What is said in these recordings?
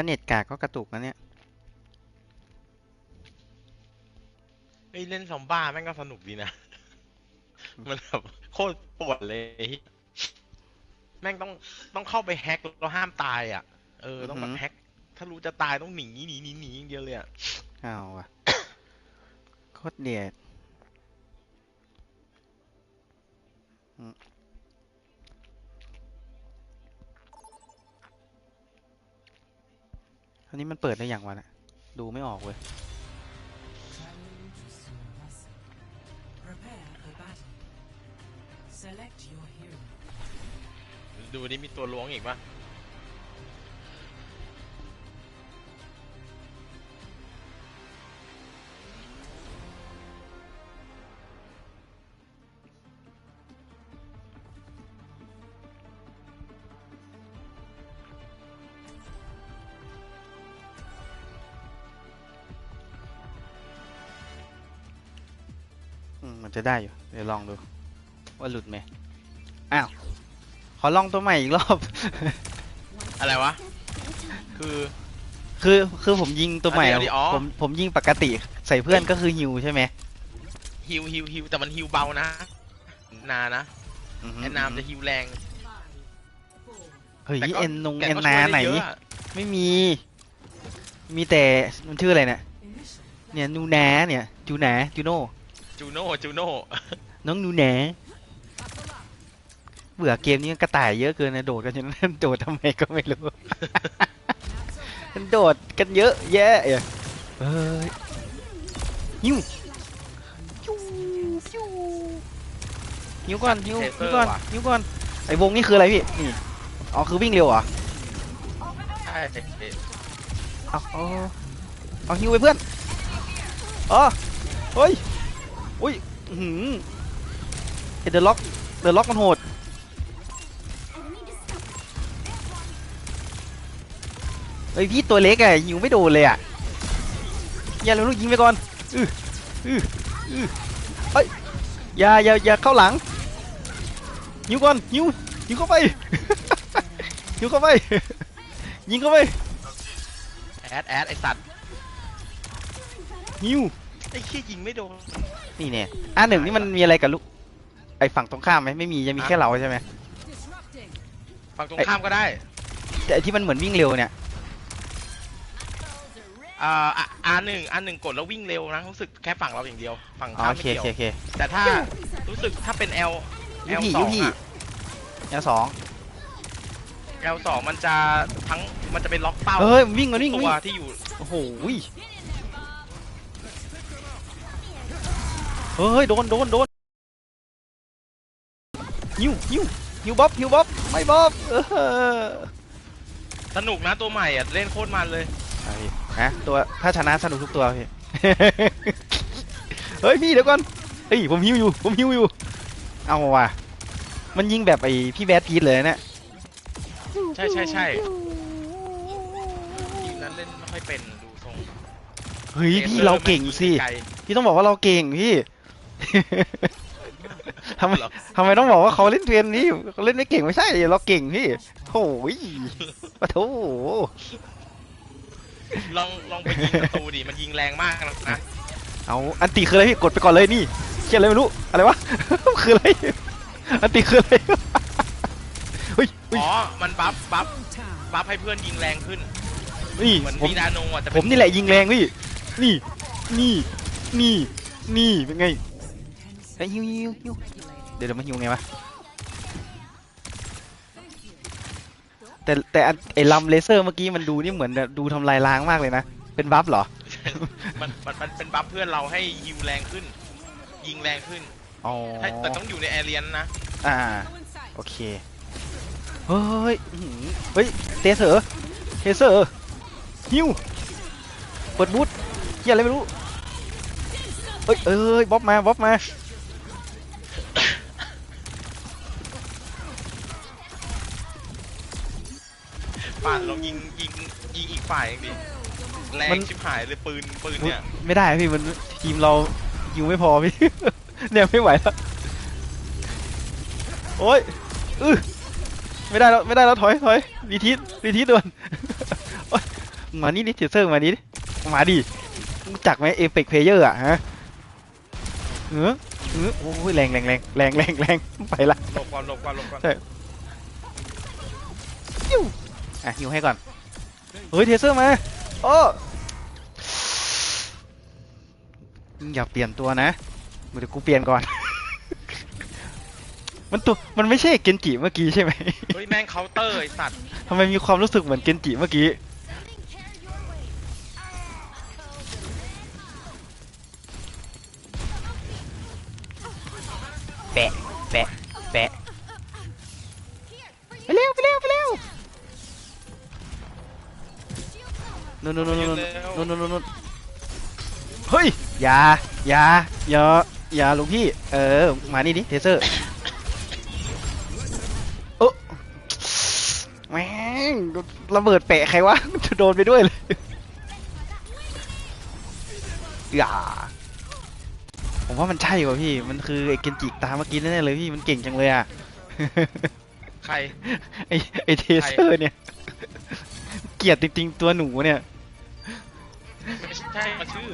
ถ้าเน็ตกากก็กระตุกนะเนี่ย ไอ้ยเล่นซอมบ้าแม่งก็สนุกดีนะ มันแบบโคตรปวดเลย แม่งต้องต้องเข้าไปแฮกแล้วห้ามตายอะ เออ ต้องแบอืบอหือแฮกถ้ารู้จะตายต้องหนีหนีหนีหนีอย่างเดียวเลยอะอ้าวว่ะโคตรเดียด อืมอันนี้มันเปิดได้อย่างวะเนะดูไม่ออกเว้ย Traveling to soon lesson. Prepare for battle. Select your hero. ดูนี่มีตัวล้วงอีกปะ มมันจะได้อยู่ เดี๋ยวลองดู ว่าหลุดไหมอ้าว ขอลองตัวใหม่อีกรอบ อะไรวะ คือ คือคือผมยิงตัวใหม่อะอะเดี๋ยวดิอ๋อ ผมผมยิงปกติ ใส่เพื่อนก็คือฮิวใช่ไหมฮิวฮิวฮิวแต่มันฮิวเบานะ นานะอือหือแอนนามจะฮิวแรงเฮ้ยแต่ก็เอ็นนงแต่เอ็นก็นาช่วยไหน ด้เยอะอะไม่มี มีแต่มันชื่ออะไรเนี่ย Initial เนี่ยนูนาเนี่ยจูนาจูโน่ จูโน่จูโน่น้องนูนาเบื่อเกมนี้กระต่ายเยอะเกินนะโดดกันจนโดดทำไมก็ไม่รู้ มันโดดกันเยอะแยะเอ้ยเฮ้ยหิวหิวหิวหิวก่อนหิวหิวก่อนหิวก่อนไอ้วงนี่คืออะไรพี่นี่อ๋อคือวิ่งเร็วเหรอใช่เอาเอาเอาหิวไปเพื่อนอ๋อเฮ้ย อุ้ยอื้อหือเดอะล็อกเดอะล็อกมันโหดเฮ้ยพี่ตัวเล็กอะยิงไม่โดนเลยอะอย่าเลยลูกยิงไปก่อนอืออืออือเฮ้ยอย่าอย่าอย่าเข้าหลังยิงก่อนยิงยิงเข้าไปยิงเข้าไปยิงเข้าไปแอดแอดไอสัตว์ยิงไอ้ขี้ยยิงไม่โดน นี่เนี่ยอันหนึ่งนี่มันมีอะไรกับลูกไอ้ฝั่งตรงข้ามไหมไม่มีจะมีแค่เราใช่ไหมฝั่งตรงข้ามก็ได้ แต่ไอ้ที่มันเหมือนวิ่งเร็วเนี่ยอ่าอะอันหนึ่งอันหนึ่งกดแล้ววิ่งเร็วนะรู้สึกแค่ฝั่งเราอย่างเดียวฝั่งอ๋อข้ามโอไม่เคเกี่โอยวเคโอเคแต่ถ้ารู้สึกถ้าเป็น L ยู L พี่สอยูงพี่อะแนวสอง L สองมันจะทั้งมันจะเป็นล็อกเป้าเฮ้ยมันวิ่งมันวิ่งตัวิ่วงที่อยู่โอ้โห เฮ้ยโดนโดนโดนยิวยิวยิวบ๊อบยิวบ๊อบไม่บ๊อบเออสนุกนะตัวใหม่อะเล่นโคตรมันเลยเอาพี่ฮะตัวถ้าชนะสนุกทุกตัวพี่ เฮ้ยพี่เดี๋ยวก่อนเฮ้ยผมฮิวอยู่ผมฮิวอยู่ เอาว่ะมันยิงแบบไอ้พี่แบดพีทเลยนะเนี่ยใช่ใช่ใช่ทีมนั้นเล่นไม่ค่อยเป็นดูทรงเฮ้ยพี่มเราเก่งสิไกลพี่ต้องบอกว่าเราเก่งพี่ ทำไมเหรอทำไมต้องบอกว่าเขาเล่นเทรนนี่เขาเล่นไม่เก่งไม่ใช่เราเก่งพี่โอ้ยปะโถลองลองไปยิงประตูดิมันยิงแรงมากนะเอาอันติคืออะไรพี่กดไปก่อนเลยนี่เขียนอะไรไม่รู้อะไรวะคืออะไรอันติคืออะไรเฮ้ยเฮ้ยอ๋อมันบัฟบัฟ town. บัฟให้เพื่อนยิงแรงขึ้นนี่เหมือนผมวีดาโนอะจะผเป็มนี่แหละยิงแรงพี่นี่นี่นี่นี่เป็นไง Intense ไอ้ยฮิวฮิวฮิวเดี๋ยวเดี๋ยวมันฮิวไงวะแต่แต่อันไอ้ลำเลเซอร์เมื่อกี้มันดูนี่เหมือนดูทำลายล้างมากเลยนะ เป็นบัฟเหรอ มันมันมันเป็นบัฟเพื่อนเราให้ยิวแรงขึ้น ยิงแรงขึ้นอ๋อให้แต่ต้องอยู่ในแอเรียนนะ อ่า โอเค เฮ้ยอื้อหือเฮ้ยเตเซอร์เทเซอร์ฮิวเปิดบูทเฮียอะไรไม่รู้เฮ้ยเอ้ยบ๊อบมาบ๊อบมา ฝ่ายเองดิแรงมันชิบหายเลยปืนปืนเนี่ยไม่ได้พี่มันทีมเรายิวไม่พอพี่ เนี่ยไม่ไหวแล้วโอ้ยอื้อไม่ได้แล้วไม่ได้แล้วถอยถอยรีทีทรีทีทด่วนโอ๊ยมานี่ดิเทเซอร์มานี่ดิมาดิรู้จักไหมเอฟเฟกเพลเยอร์อะฮะเออเออโอ้ยแรงแรงแรงแรงแรงแรงไปละหลบก่อนหลบก่อนหลบก่อนใช่อะฮิวให้ก่อน เฮ้ยเทเซอร์มาโอ้อย่าเปลี่ยนตัวนะเดี๋ยวกูเปลี่ยนก่อน มันตัวมันไม่ใช่เกนจิเมื่อกี้ใช่ไหมเฮ้ยแม่งเคาน์เตอร์ไอสัตว์ทำไมมีความรู้สึกเหมือนเกนจิเมื่อกี้แปะแปะแปะ นู่นนู่นนู่นนู่นนู่นนู่นนู่นเฮ้ยอย่าอย่าอย่าอย่าหลวงพี่ เออ มานี่ดิ เทเซอร์โอ้แม่งระเบิดแปะใครวะจะโดนไปด้วยเลยอย่าผมว่ามันใช่ว่ะพี่ มันคือไอ้เกนจิตามเมื่อกี้แน่ๆเลยพี่ มันเก่งจังเลยอะ ใคร ไอไอเทเซอร์เนี่ย เกลียดจริงๆตัวหนูเนี่ยไม่ใช่มาชื่อ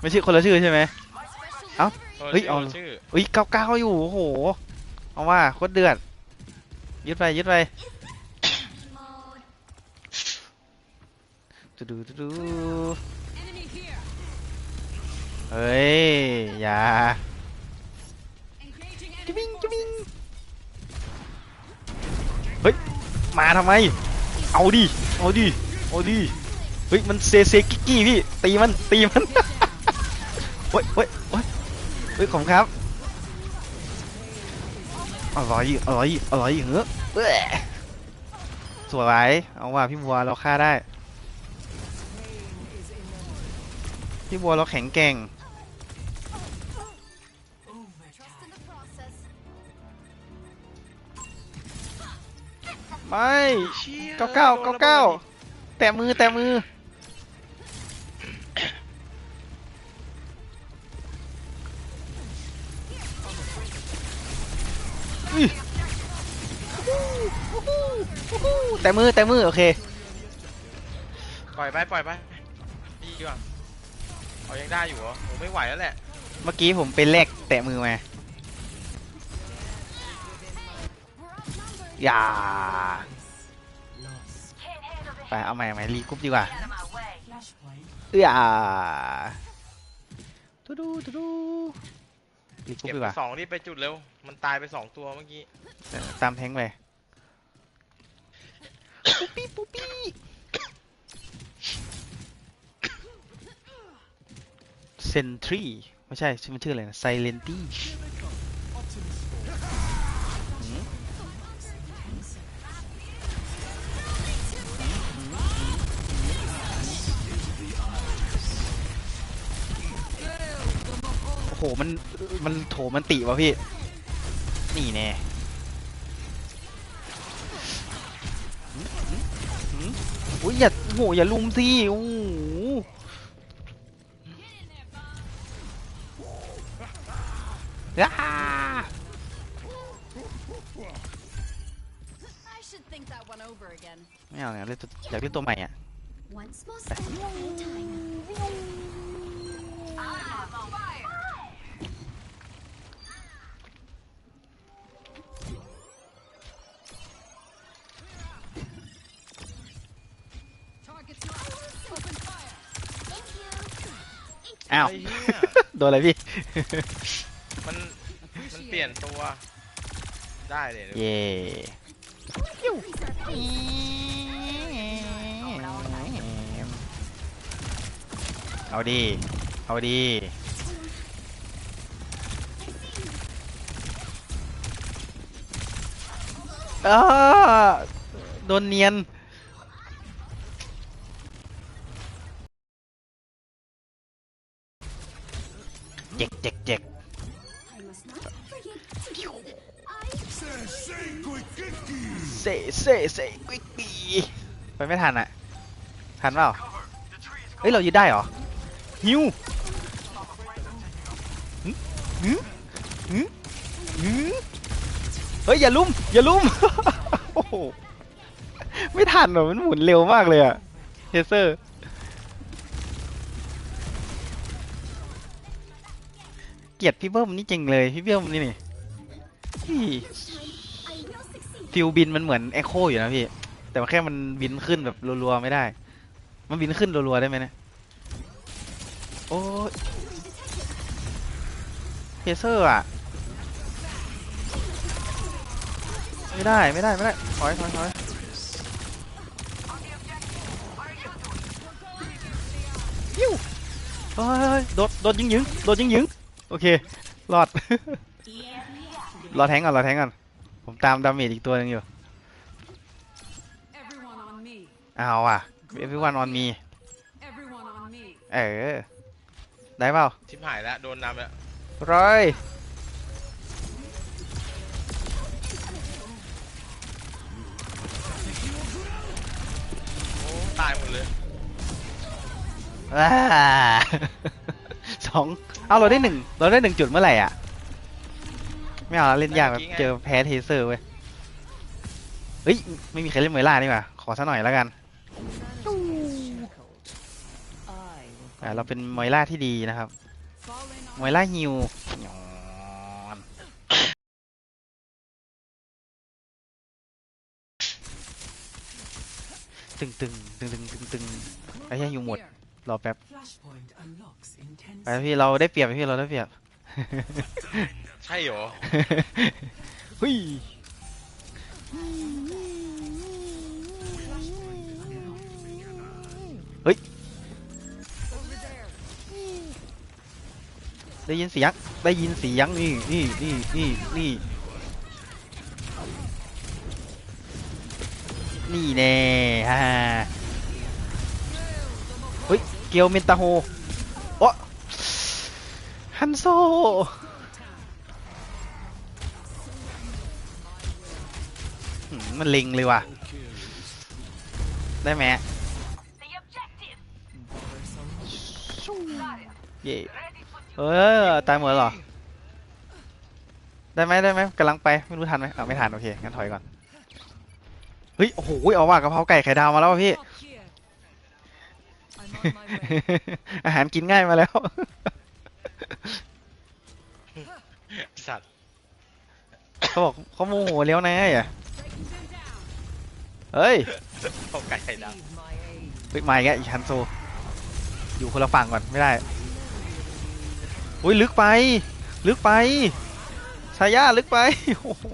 ไม่ใช่คนละชื่อใช่ไหม เอ้าเฮ้ยเอา คนละชื่ออุ้ยเก้าเก้าอยู่โอ้โห เอาว่าโคตรเดือด ยึดไปยึดไปดูดูดูดูเฮ้ย อย่าจะวิ่งจะวิ่งเฮ้ย มาทำไม เอาดิ เอาดิ เอาดิ เฮ้ยมันเซเซกิกกี้พี่ตีมันตีมันเฮ้ยเฮ้ยเฮ้ยเฮ้ยขอบครับอร่อยอร่อยอร่อยเหรอเอ้สวยเอาว่าพี่บัวเราฆ่าได้ พี่บัวเราแข็งแกร่งไม่เก้าเก้าเก้าเก้าแตะมือแตะมือ แตะมือแตะมือโอเคปล่อยไปปล่อยไปดีกว่าเอายังได้อยู่เหรอโอ้ไม่ไหวแล้วแหละเมื่อกี้ผมไปแลกแตะมือมาอย่าไปเอาใหม่เอาใหม่รีกรุ๊ปดีกว่า Flashpoint เอื้อตูดูตูดูรีกรุ๊ปเก็บดีกไปว่าสองนี่ไปจุดเร็ว มันตายไปสองตัวเมื่อกี้เออตามแทงไป ปุ๊บปี้ปุ๊บปี้เซนทรีไม่ใช่ชื่อมันชื่ออะไรนะไซเลนตี้โอ้โห มัน มันโถมันติวะพี่ นี่แน่ อุ้ยอย่าโอ้โหอย่าลุมสิโอ้โหอ้า I should think that one over again. ไม่เอาเนี่ยเล่นตัวอยากเล่นตัวใหม่อะ Once more spent in time. Thank อ้าวไอ้เหี้ยโดนอะไรพี่ มันมันเปลี่ยนตัว ได้เลยเดี๋ยวเย่เอาดี เอาดี อ้าโดนเนียน ปีไปไม่ทันอะทันเปล่าเฮ้ยเรายืดได้เหรอฮิวเฮ้ยอย่าลุ่มอย่าลุ่มโอ้โหไม่ทันหรอมันหมุนเร็วมากเลยอะเฮเซอร์เกลียดพี่เบิ้มนี่จริงเลยพี่เบิ้มนี่นี่ ฟิลบินมันเหมือนเอ็โคอยู่นะพี่ แต่ว่าแค่มันบินขึ้นแบบรัวๆไม่ได้ มันบินขึ้นรัวๆได้ไหมเนี่ยโอ้ยเฮเซอร์อะ ไม่ได้ไม่ได้ไม่ได้ถอยถอยถอยยิ้วเฮ้ยโดดโดดยิงยิงโดดยิงยิงโอเครอด รอแทงก่อนรอแทงก่อน ผมตามดาเมจอีกตัวหนึงอยู่ Everyone on me. เอาอะ everyone on me Everyone on me. เออ ได้เปล่าชิบหายแล้ว โดนนำแล้วร้อยโอ้ตายหมดเลยอ่าสอง เอาเราได้หนึ่งเราได้หนึ่งจุดเมื่อไหร่อะ ไม่เอาแล้วเล่นยากแบบเจอแพ้เทเซอร์เว้ยเฮ้ยไม่มีใครเล่นเมล่านี่หว่าขอซะหน่อยแล้วกันอ่าเราเป็นมอยล่าที่ดีนะครับ Fall in ม on อยล่าฮิวหยอนตึงตึงตึงตึงตึงตึงไอ้เหี้ยฮิวหมด here. รอแป๊บ Flashpoint unlocks in 10ไปพี่เราได้เปรียบพี่เราได้เปรียบ ใช่เหรอเฮ้ยเฮ้ย ได้ยินเสียง ได้ยินเสียงนี่นี่นี่นี่นี่นี่แน่ฮ่าเฮ้ย เกียวเมนตาโฮโอ้ ฮันโซหืมมันเล็งเลยว่ะ ได้ไหมเย่เออ ตายหมดแล้วเหรอ ได้ไหมได้ไหมกำลังไป ไม่รู้ทันไหมอ่าไม่ทัน โอเค งั้นถอยก่อน เฮ้ย โอ้โห เอาว่ะกะเพราไก่ไข่ดาวมาแล้วว่ะพี่ Lock here. I'm on my way. อาหารกินง่ายมาแล้ว สัตว์เขาบอกเขาโมโหแล้วนะอย่า Breaking them down. เฮ้ยเขาไก่ไข่ดาว Leave my aid. เฮ้ยมาอีกแล้วอีฮันโซ อยู่คนละฝั่งก่อนไม่ได้อุ้ยลึกไป ลึกไปชายาลึกไปโอ้โห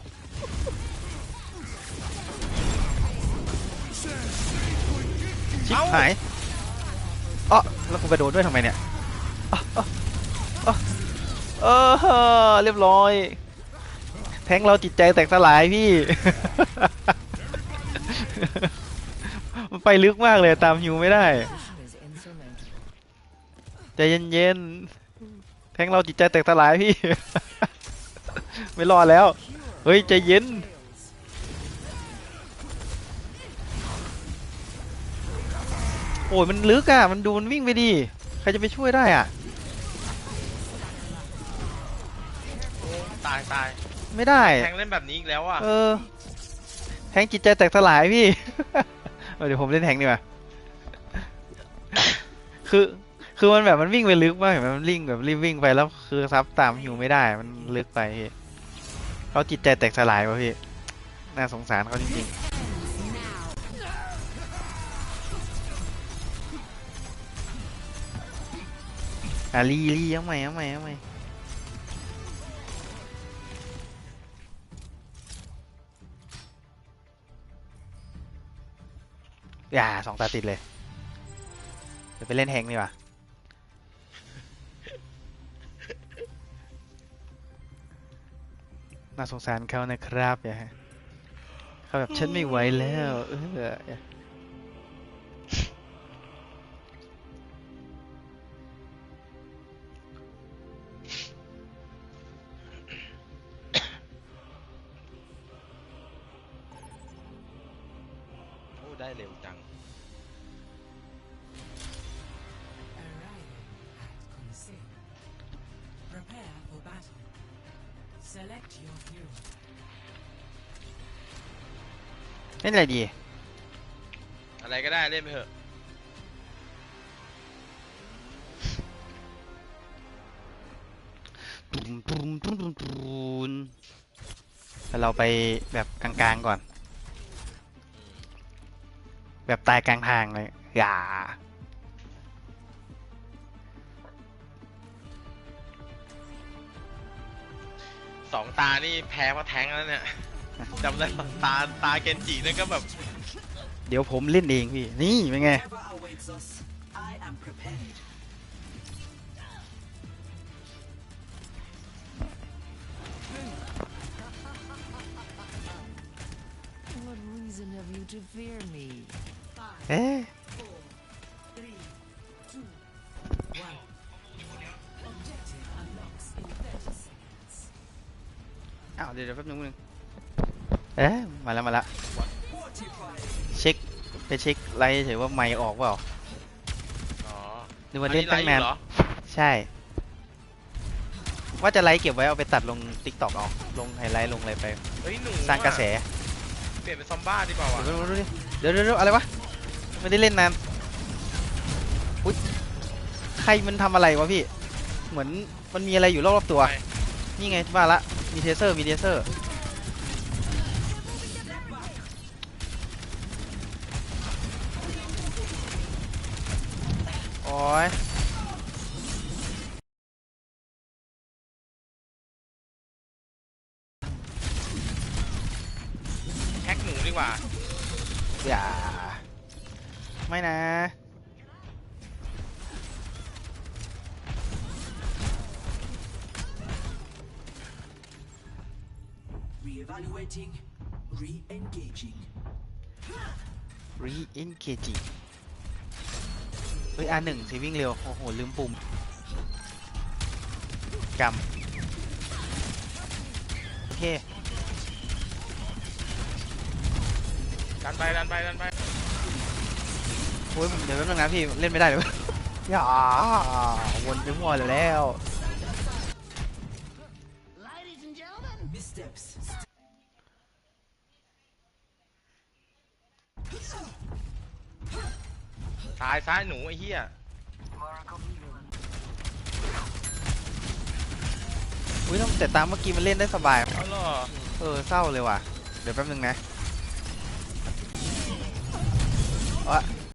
ชิบหายอ๋อแล้วกูไปโดนด้วยทำไมเนี่ยอ๊ะอ๊ะอ๊ะ เออเรียบร้อย แทงเราจิตใจแตกสลายพี่ มันไปลึกมากเลยตามฮิวไม่ได้ ใจเย็นๆ แทงเราจิตใจแตกสลายพี่ ไม่รอดแล้ว เฮ้ยใจเย็นโอ้ยมันลึกอะ มันดูมันวิ่งไปดิใครจะไปช่วยได้อะ ตายตายไม่ได้ แทงเล่นแบบนี้อีกแล้วอะเออ แทงจิตใจแตกสลายพี่เออเดี๋ยวผมเล่นแทงดีกว่าคือ คือมันแบบมันวิ่งไปลึกมากเห็นไหมมันวิ่งแบบรีบวิ่งไปแล้ว คือซับตามหิวไม่ได้ มันลึกไปพี่เขาจิตใจแตกสลายวะพี่ น่าสงสารเขาจริงๆอะรีรียังใหม่ยังใหม่ยังใหม่ อย่าสองตาติดเลยเดี๋ยวไปเล่นแฮงดีกว่าน่าสงสารเขานะครับอย่าเขาแบบฉันไม่ไหวแล้ว เออ อะไรดี อะไรก็ได้เล่นไปเถอะ ตุมตุมตุมตุมตุมแต่เราไปแบบกลางๆก่อน แบบตายกลางทางเลยอย่าสองตานี่แพ้เพราะแทงแล้วเนี่ย จำได้ปะตาตาเกนจินั่นก็แบบเดี๋ยวผมเล่นเองพี่ นี่เป็นไง Whatever awaits us, I am prepared. What reason have you to fear me? เอ๊ะ Three, two, one. Objective unlocks in 30 seconds. อ้าวเดี๋ยวเดี๋ยวแป๊บนึงแป๊บนึง เอ๊ะมาแล้วมาแล้ว Fortify. เช็คไปเช็คไลท์เฉยว่าไม่ออกเปล่าอ๋อนึกว่าเล่นตั้งอันานไลฟ์อยู่เหรอใช่ ว่าจะไลท์เก็บไว้เอาไปตัดลงติ๊กต็อกเอาลงไฮไลท์ลงอะไรไป เฮ้ยหนูสร้างกระแสเปลี่ยนเป็นซอมบ้าดีเปล่าวะเดี๋ยวดูดิเดี๋ยวเดี๋ยวเดี๋ยวอะไรวะไม่ได้เล่นนานอุ้ยใครมันทำอะไรวะพี่ เหมือนมันมีอะไรอยู่รอบๆตัวไปนี่ไงว่าละมีเทเซอร์มีเทเซอร์ อ้ยแฮกหนูดีกว่า อย่า ไม่นะ Re-evaluating. Re-engaging. Re engaging เฮ้ย R1 สิวิ่งเร็ว โอ้โห ลืมปุ่มจำโอเค ดันไปดันไปดันไปโอ้ยเดี๋ยวแป๊บนึงนะพี่ เล่นไม่ได้เลยอย่าวนไปมั่วเลยแล้ว ซ้ายซ้ายหนูไอ้เหี้ยอุ้ยแต่ตามเมื่อกี้มันเล่นได้สบาย เอาเหรอเออเศร้าเลยว่ะ เดี๋ยวแป๊บนึงนะ